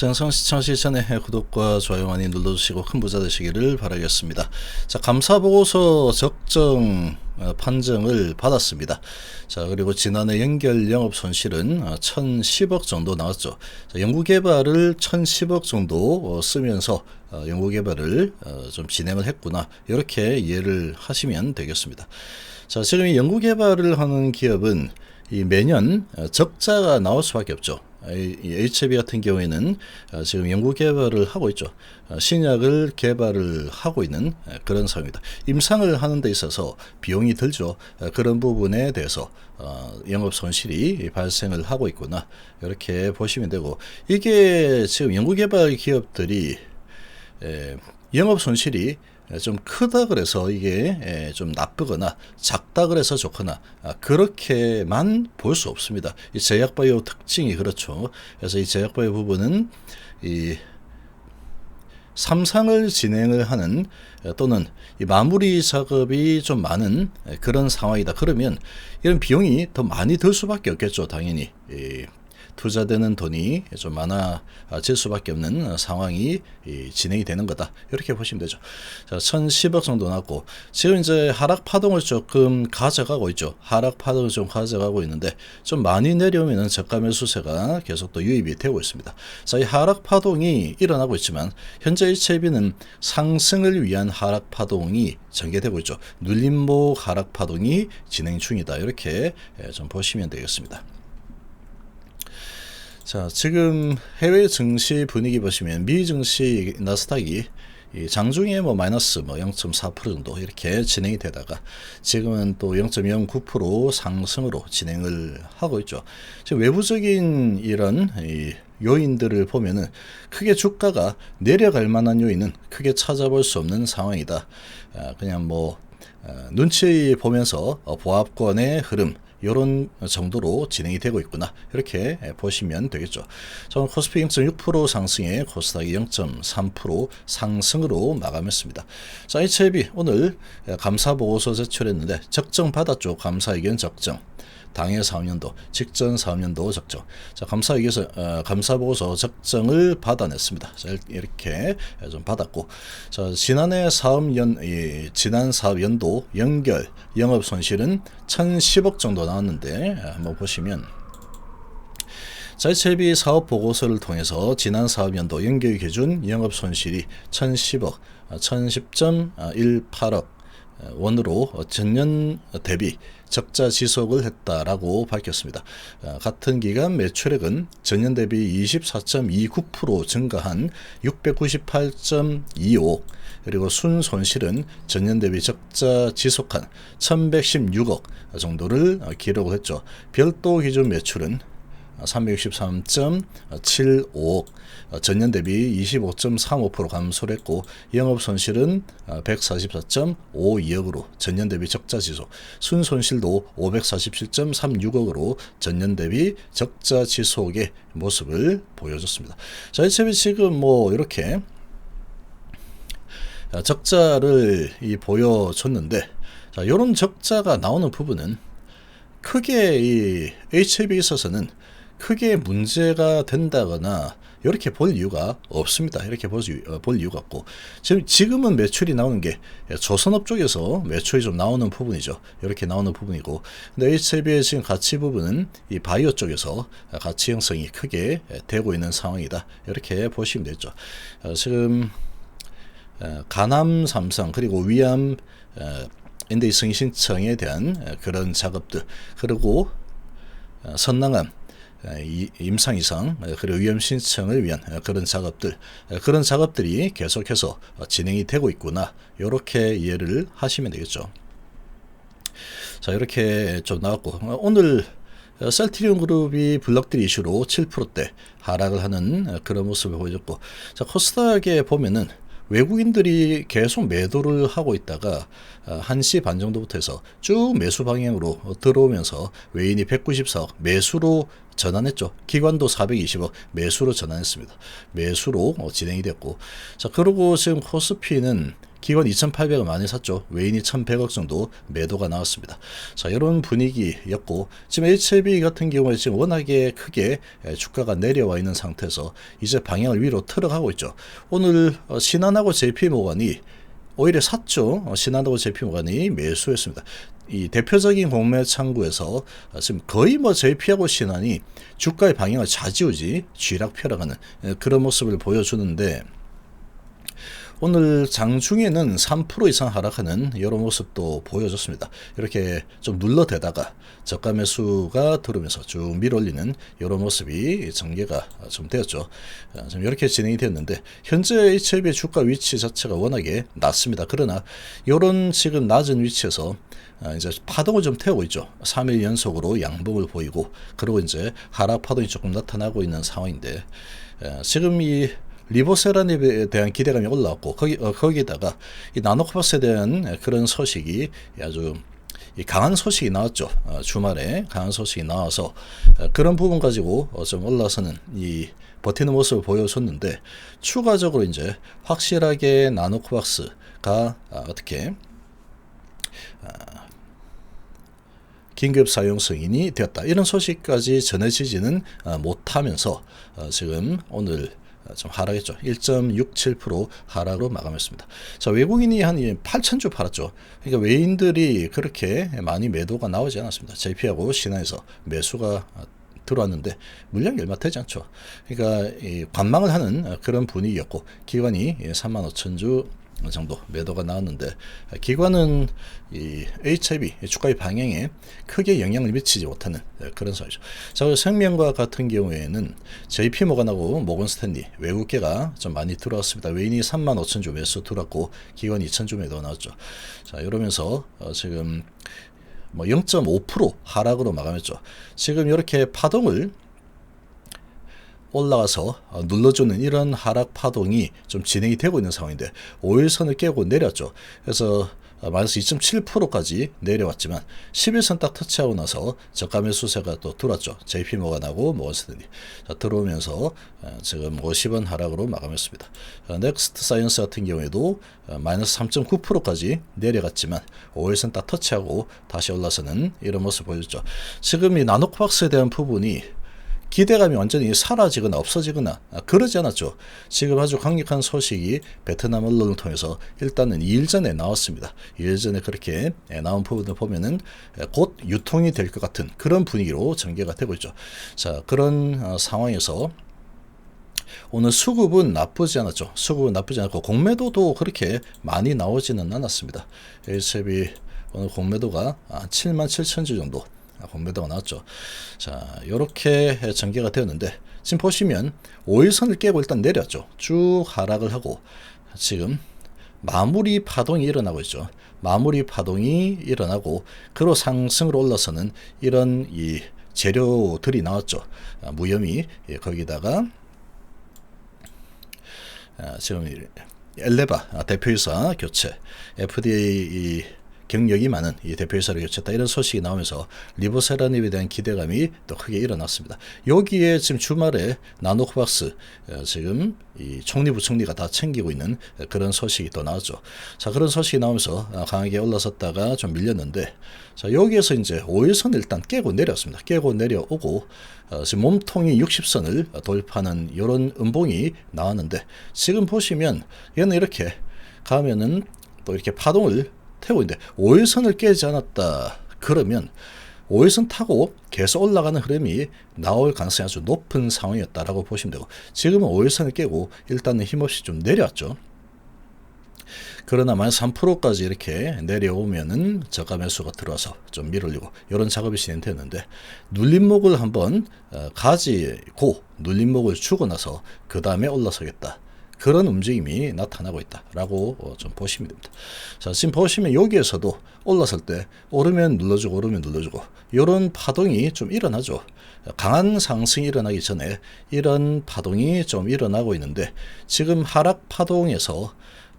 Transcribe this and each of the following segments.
정성 시청 시 전에 구독과 좋아요 많이 눌러주시고 큰 부자 되시기를 바라겠습니다. 자 감사 보고서 적정 어, 판정을 받았습니다. 자 그리고 지난해 연결 영업 손실은 1,010억 정도 나왔죠. 자, 연구개발을 1,010억 정도 어, 쓰면서 어, 연구개발을 좀 진행을 했구나 이렇게 이해를 하시면 되겠습니다. 자 지금 이 연구개발을 하는 기업은 이 매년 적자가 나올 수밖에 없죠. 이 HB 같은 경우에는 어, 지금 연구 개발을 하고 있죠. 어, 신약을 개발을 하고 있는 그런 상황입니다. 임상을 하는 데 있어서 비용이 들죠. 어, 그런 부분에 대해서 영업 손실이 발생을 하고 있구나. 이렇게 보시면 되고 이게 지금 연구 개발 기업들이 영업 손실이 좀 크다 그래서 이게 좀 나쁘거나 작다 그래서 좋거나 아, 그렇게만 볼 수 없습니다. 이 제약바이오 특징이 그렇죠. 그래서 이 제약바이오 부분은 이 삼상을 진행을 하는 또는 이 마무리 작업이 좀 많은 그런 상황이다. 그러면 이런 비용이 더 많이 들 수밖에 없겠죠. 당연히. 투자되는 돈이 좀 많아질 수밖에 없는 상황이 진행이 되는 거다. 이렇게 보시면 되죠. 자, 1010억 정도 났고, 지금 이제 하락 파동을 조금 가져가고 있죠. 하락 파동을 좀 가져가고 있는데, 좀 많이 내려오면 저가 매수세가 계속 또 유입이 되고 있습니다. 자, 이 하락 파동이 일어나고 있지만, 현재 일체비는 상승을 위한 하락 파동이 전개되고 있죠. 눌림목 하락 파동이 진행 중이다. 이렇게 좀 보시면 되겠습니다. 자, 지금 해외 증시 분위기 보시면 미 증시 나스닥이 장중에 뭐 마이너스 뭐 0.4% 정도 이렇게 진행이 되다가 지금은 또 0.09% 상승으로 진행을 하고 있죠. 지금 외부적인 이런 이 요인들을 보면은 크게 주가가 내려갈 만한 요인은 크게 찾아볼 수 없는 상황이다. 아, 그냥 뭐 아, 눈치 보면서 보합권의 흐름 이런 정도로 진행이 되고 있구나 이렇게 보시면 되겠죠. 저는 코스피 0.6% 상승에 코스닥이 0.3% 상승으로 마감했습니다. 자, HIB 오늘 감사 보고서 제출했는데 적정 받았죠. 감사 의견 적정. 당해 4년도, 직전 4년도 적정. 자, 감사위에서 어, 감사 보고서 적정을 받아냈습니다. 자, 이렇게 좀 받았고, 자, 지난해 사업연, 이, 지난 사업연도 연결 영업 손실은 1,010억 정도 나왔는데 한번 보시면. 자체비 사업 보고서를 통해서 지난 사업연도 연결 기준 영업 손실이 1,010억, 1,010.18억 원으로 전년 대비 적자 지속을 했다라고 밝혔습니다. 어, 같은 기간 매출액은 전년 대비 24.29% 증가한 698.25억 그리고 순 손실은 전년 대비 적자 지속한 1116억 정도를 기록을 했죠. 별도 기준 매출은 363.75억 전년 대비 25.35% 감소를 했고 영업 손실은 144.52억으로 전년 대비 적자 지속 순손실도 547.36억으로 전년 대비 적자 지속의 모습을 보여줬습니다. 자, 이체비 지금 뭐 이렇게 적자를 이 보여줬는데 자, 이런 적자가 나오는 부분은 크게 이 HAB에 있어서는 크게 문제가 된다거나 이렇게 볼 이유가 없습니다. 이렇게 볼, 어, 볼 이유가 없고 지금 지금은 매출이 나오는 게 조선업 쪽에서 매출이 좀 나오는 부분이죠. 이렇게 나오는 부분이고 근데 HLB의 지금 가치 부분은 이 바이오 쪽에서 가치 형성이 크게 되고 있는 상황이다. 이렇게 보시면 되죠. 어, 지금 어, 가남 삼성 그리고 위암 NDA 승인 신청에 대한 그런 작업들 그리고 선낭암 임상 이상 그리고 위험 신청을 위한 그런 작업들 그런 작업들이 계속해서 진행이 되고 있구나 이렇게 이해를 하시면 되겠죠. 자 이렇게 좀 나왔고 오늘 셀트리온 그룹이 블럭들 이슈로 7%대 하락을 하는 그런 모습을 보여줬고 자 코스닥에 보면은 외국인들이 계속 매도를 하고 있다가 1시 어, 반 정도부터 해서 쭉 매수 방향으로 들어오면서 외인이 194억 매수로 전환했죠. 기관도 420억 매수로 전환했습니다. 매수로 어, 진행이 됐고 자 그리고 지금 코스피는 기관 2,800원 많이 샀죠. 외인이 1,100억 정도 매도가 나왔습니다. 자, 이런 분위기였고 지금 HLB 같은 경우에 지금 워낙에 크게 주가가 내려와 있는 상태에서 이제 방향을 위로 틀어가고 있죠. 오늘 어, 신한하고 JP모간이 오히려 샀죠. 어, 신한하고 JP모간이 매수했습니다. 이 대표적인 공매 창구에서 지금 거의 뭐 JP하고 신한이 주가의 방향을 좌지우지 쥐락펴락하는 그런 모습을 보여주는데 오늘 장중에는 3% 이상 하락하는 이런 모습도 보여줬습니다. 이렇게 좀 눌러대다가 저가 매수가 들어오면서 쭉 밀어올리는 이런 모습이 전개가 좀 되었죠. 좀 이렇게 진행이 되었는데 현재 HLB의 주가 위치 자체가 워낙에 낮습니다. 그러나 이런 지금 낮은 위치에서 이제 파동을 좀 태우고 있죠. 3일 연속으로 양봉을 보이고 그리고 이제 하락 파동이 조금 나타나고 있는 상황인데 지금 이 리보세라닙에 대한 기대감이 올라왔고 거기 어, 거기다가 이 나노코바스에 대한 그런 소식이 아주 강한 소식이 나왔죠. 어, 주말에 강한 소식이 나와서 어, 그런 부분 가지고 어, 좀 올라서는 이 버티는 모습을 보여줬는데 추가적으로 이제 확실하게 나노코박스가 아, 어떻게 아, 긴급 사용 승인이 되었다. 이런 소식까지 전해지지는 아, 못하면서 지금 오늘 좀 하락했죠. 1.67% 하락으로 마감했습니다. 자, 외국인이 한 8천주 팔았죠. 그러니까 외인들이 그렇게 많이 매도가 나오지 않았습니다. JP하고 신화에서 매수가 들어왔는데 물량이 얼마 되지 않죠. 그러니까 관망을 하는 그런 분위기였고 기관이 3만 5천 주 정도 매도가 나왔는데 기관은 이 HIB 주가의 방향에 크게 영향을 미치지 못하는 그런 상황이죠. 자, 생명과 같은 경우에는 JP 모건하고 모건 스탠리 외국계가 좀 많이 들어왔습니다. 외인이 3만 5천 주 매수 들어왔고 기관 2천 주 매도 나왔죠. 자, 이러면서 어, 지금 뭐 0.5% 하락으로 마감했죠. 지금 이렇게 파동을 올라가서 어, 눌러주는 이런 하락 파동이 좀 진행이 되고 있는 상황인데 5일선을 깨고 내렸죠. 그래서 어, 마이너스 2.7%까지 내려왔지만 11선 딱 터치하고 나서 저가 매수세가 또 들어왔죠. JP 모건하고 모건스탠리 자, 들어오면서 어, 지금 50원 하락으로 마감했습니다. 넥스트 사이언스 같은 경우에도 마이너스 3.9%까지 내려갔지만 5일선 딱 터치하고 다시 올라서는 이런 모습 보여줬죠. 지금 이 나노박스에 대한 부분이 기대감이 완전히 사라지거나 없어지거나 아, 그러지 않았죠. 지금 아주 강력한 소식이 베트남 언론을 통해서 일단은 2일 전에 나왔습니다. 2일 전에 그렇게 예, 나온 부분을 보면은 예, 곧 유통이 될 것 같은 그런 분위기로 전개가 되고 있죠. 자, 그런 어, 상황에서 오늘 수급은 나쁘지 않았죠. 수급은 나쁘지 않고 공매도도 그렇게 많이 나오지는 않았습니다. HLB 오늘 공매도가 7만 7천 주 정도 공매도가 나왔죠. 자, 이렇게 전개가 되었는데 지금 보시면 5일선을 깨고 일단 내렸죠. 쭉 하락을 하고 지금 마무리 파동이 일어나고 있죠. 마무리 파동이 일어나고 그로 상승으로 올라서는 이런 이 재료들이 나왔죠. 아, 무염이 예, 거기다가 아, 지금 엘레바 아, 대표이사 교체 FDA 경력이 많은 이 대표이사를 교체했다 이런 소식이 나오면서 리보세라닙에 대한 기대감이 또 크게 일어났습니다. 여기에 지금 주말에 나노코박스 어, 지금 이 총리 부총리가 다 챙기고 있는 그런 소식이 또 나왔죠. 자 그런 소식이 나오면서 어, 강하게 올라섰다가 좀 밀렸는데 자 여기에서 이제 5일선 일단 깨고 내렸습니다. 깨고 내려오고 어, 지금 몸통이 60선을 돌파하는 이런 음봉이 나왔는데 지금 보시면 얘는 이렇게 가면은 또 이렇게 파동을 태우고 있는데 5일선을 깨지 않았다. 그러면 5일선 타고 계속 올라가는 흐름이 나올 가능성이 아주 높은 상황이었다라고 보시면 되고 지금은 5일선을 깨고 일단은 힘없이 좀 내려왔죠. 그러나 만 3%까지 이렇게 내려오면은 저가 매수가 들어와서 좀 밀어올리고 이런 작업이 진행되는데 눌림목을 한번 어, 가지고 눌림목을 주고 나서 그 다음에 올라서겠다. 그런 움직임이 나타나고 있다라고 어, 좀 보시면 됩니다. 자, 지금 보시면 여기에서도 올랐을 때 오르면 눌러주고 오르면 눌러주고 이런 파동이 좀 일어나죠. 강한 상승이 일어나기 전에 이런 파동이 좀 일어나고 있는데 지금 하락 파동에서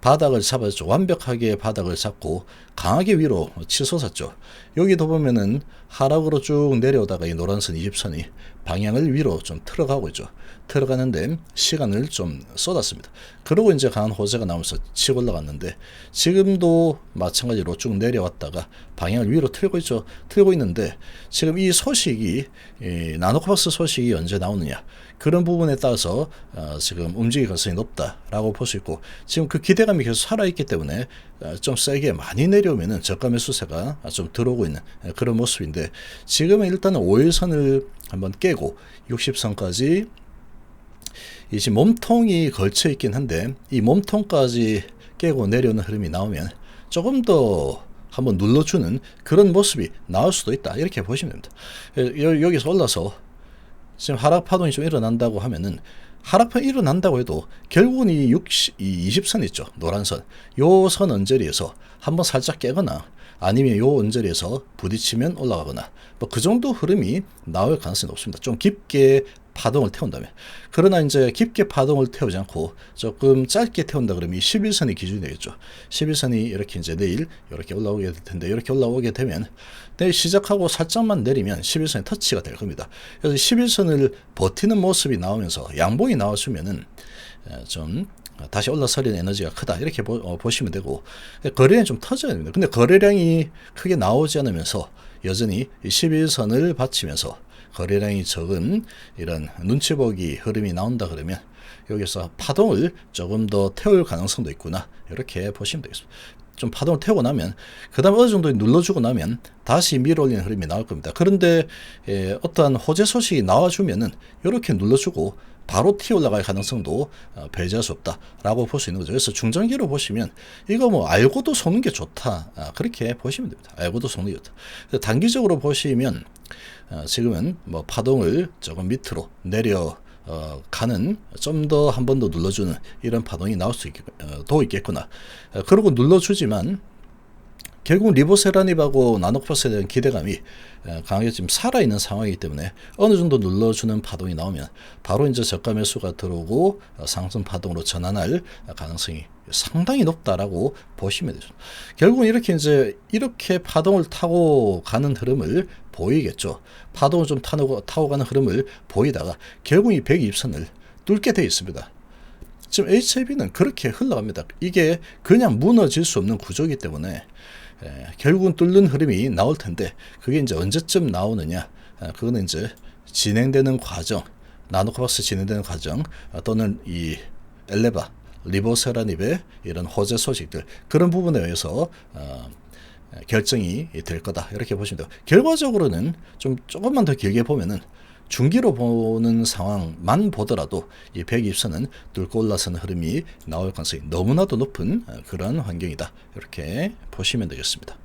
바닥을 잡아줘 완벽하게 바닥을 잡고 강하게 위로 치솟았죠. 여기도 보면은 하락으로 쭉 내려오다가 이 노란선 20선이 방향을 위로 좀 틀어가고 있죠. 틀어가는데 시간을 좀 쏟았습니다. 그리고 이제 강한 호재가 나오면서 치고 올라갔는데 지금도 마찬가지로 쭉 내려왔다가 방향을 위로 틀고 있죠. 틀고 있는데 지금 이 소식이 이 나노코박스 소식이 언제 나오느냐 그런 부분에 따라서 어, 지금 움직일 가능성이 높다라고 볼 수 있고 지금 그 기대감이 계속 살아있기 때문에 어, 좀 세게 많이 내려오면은 저가 매수세가 좀 들어오고 있는 예, 그런 모습인데 지금은 일단은 5일선을 한번 깨고 60선까지 이 지금 몸통이 걸쳐 있긴 한데 이 몸통까지 깨고 내려오는 흐름이 나오면 조금 더 한번 눌러주는 그런 모습이 나올 수도 있다 이렇게 보시면 됩니다. 예, 여- 여기서 올라서 지금 하락 파동이 좀 일어난다고 하면은 하락판 일어난다고 해도 결국은 이 60, 이 20선 있죠. 노란선. 요 선 언저리에서 한번 살짝 깨거나 아니면 요 언저리에서 부딪히면 올라가거나 뭐 그 정도 흐름이 나올 가능성이 높습니다. 좀 깊게 파동을 태운다면. 그러나 이제 깊게 파동을 태우지 않고 조금 짧게 태운다 그러면 이 11선이 기준이 되겠죠. 11선이 이렇게 이제 내일 이렇게 올라오게 될 텐데 이렇게 올라오게 되면 내일 시작하고 살짝만 내리면 11선이 터치가 될 겁니다. 그래서 11선을 버티는 모습이 나오면서 양봉이 나와주면은 에, 좀 다시 올라서리는 에너지가 크다 이렇게 보, 시면 되고 거래량이 좀 터져야 됩니다. 근데 거래량이 크게 나오지 않으면서 여전히 이 11선을 받치면서 거래량이 적은 이런 눈치 보기 흐름이 나온다 그러면 여기서 파동을 조금 더 태울 가능성도 있구나 이렇게 보시면 되겠습니다. 좀 파동을 태우고 나면 그 다음 어느 정도 눌러주고 나면 다시 밀어올리는 흐름이 나올 겁니다. 그런데 에, 어떠한 호재 소식이 나와주면은 이렇게 눌러주고 바로 튀어 올라갈 가능성도 어, 배제할 수 없다라고 볼 수 있는 거죠. 그래서 중장기로 보시면 이거 뭐 알고도 속는 게 좋다 아, 그렇게 보시면 됩니다. 알고도 속는 게 좋다. 단기적으로 보시면 어, 지금은 뭐 파동을 조금 밑으로 내려 어, 가는 좀 더 한 번 더 눌러주는 이런 파동이 나올 수 있, 어, 도 있겠구나. 어, 그리고 눌러주지만 결국 리보세라닙하고 나노코스에 대한 기대감이 어, 강하게 지금 살아있는 상황이기 때문에 어느 정도 눌러주는 파동이 나오면 바로 이제 저가 매수가 들어오고 어, 상승 파동으로 전환할 가능성이 상당히 높다라고 보시면 되죠. 결국은 이렇게 이제 이렇게 파동을 타고 가는 흐름을 보이겠죠. 파동을 좀 타고, 타고 가는 흐름을 보이다가 결국 이 120선을 뚫게 되어 있습니다. 지금 HIB는 그렇게 흘러갑니다. 이게 그냥 무너질 수 없는 구조이기 때문에 에, 결국은 뚫는 흐름이 나올 텐데 그게 이제 언제쯤 나오느냐 아, 그거는 이제 진행되는 과정 나노코박스 진행되는 과정 아, 또는 이 엘레바 리보세라닙의 이런 호재 소식들 그런 부분에 의해서 어, 결정이 될 거다 이렇게 보시면 돼요. 결과적으로는 좀 조금만 더 길게 보면은 중기로 보는 상황만 보더라도 이 120선은 뚫고 올라서는 흐름이 나올 가능성이 너무나도 높은 어, 그런 환경이다 이렇게 보시면 되겠습니다.